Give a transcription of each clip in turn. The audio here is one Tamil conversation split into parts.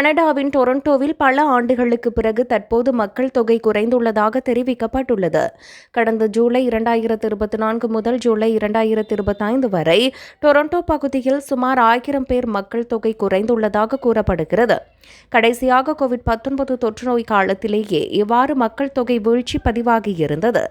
கனடாவின் டொரண்டோவில் பல ஆண்டுகளுக்கு பிறகு தற்போது மக்கள் தொகை குறைந்துள்ளதாக தெரிவிக்கப்பட்டுள்ளது. கடந்த ஜூலை இரண்டாயிரத்து இருபத்தி நான்கு முதல் ஜூலை இரண்டாயிரத்து இருபத்தைந்து வரை டொரண்டோ பகுதியில் சுமார் ஆயிரம் பேர் மக்கள் தொகை குறைந்துள்ளதாக கூறப்படுகிறது. கடைசியாக கோவிட் பத்தொன்பது தொற்றுநோய் காலத்திலேயே இவ்வாறு மக்கள் தொகை வீழ்ச்சி பதிவாகியிருந்தது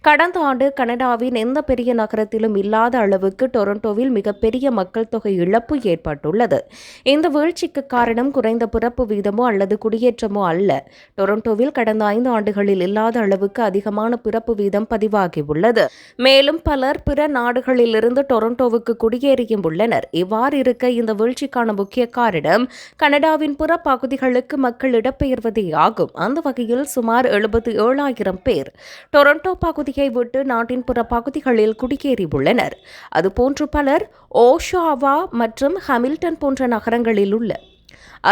கடந்த ஆண்டு கனடாவின் எந்த பெரிய நகரத்திலும் இல்லாத அளவுக்கு டொரண்டோவில் மிகப்பெரிய மக்கள் தொகை இழப்பு ஏற்பட்டுள்ளது. இந்த வீழ்ச்சிக்கு காரணம் குறைந்த பிறப்பு வீதமோ அல்லது குடியேற்றமோ அல்ல. டொரண்டோவில் கடந்த ஐந்து ஆண்டுகளில் இல்லாத அளவுக்கு அதிகமான பிறப்பு வீதம் பதிவாகியுள்ளது. மேலும் பலர் பிற நாடுகளிலிருந்து டொரண்டோவுக்கு குடியேறியும் உள்ளனர். இவ்வாறு இருக்க இந்த வீழ்ச்சிக்கான முக்கிய காரணம் கனடாவின் புற பகுதிகளுக்கு மக்கள் இடம்பெயர்வதே ஆகும். அந்த வகையில் சுமார் எழுபத்தி ஏழாயிரம் பேர் டொரண்டோ பகுதியை விட்டு நாட்டின் பிற பகுதிகளில் குடியேறியுள்ளனர். அதுபோன்று பலர் ஓஷாவா மற்றும் ஹமில்டன் போன்ற நகரங்களில் உள்ள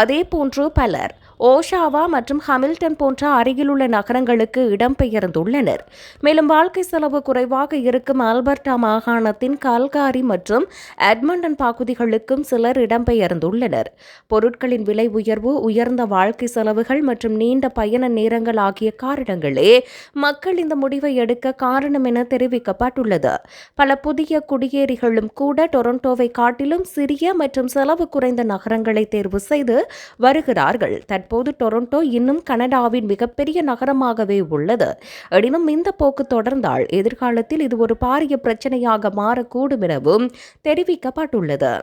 அதேபோன்று பலர் ஓஷாவா மற்றும் ஹமில்டன் போன்ற அருகிலுள்ள நகரங்களுக்கு இடம்பெயர்ந்துள்ளனர். மேலும் வாழ்க்கை செலவு குறைவாக இருக்கும் ஆல்பர்டா மாகாணத்தின் கால்காரி மற்றும் எட்மண்டன் பகுதிகளுக்கும் சிலர் இடம்பெயர்ந்துள்ளனர். பொருட்களின் விலை உயர்வு உயர்ந்த வாழ்க்கை செலவுகள் மற்றும் நீண்ட பயண நேரங்கள் ஆகிய காரணங்களே மக்கள் இந்த முடிவை எடுக்க காரணம் என தெரிவிக்கப்பட்டுள்ளது. பல புதிய குடியேறிகளும் கூட டொரண்டோவை காட்டிலும் சிறிய மற்றும் செலவு குறைந்த நகரங்களை தேர்வு செய்து வருகிறார்கள். தற்போது டொரண்டோ இன்னும் கனடாவின் மிகப்பெரிய நகரமாகவே உள்ளது. எனினும் இந்த போக்கு தொடர்ந்தால் எதிர்காலத்தில் இது ஒரு பாரிய பிரச்சனையாக மாறக்கூடும் எனவும் தெரிவிக்கப்பட்டுள்ளது.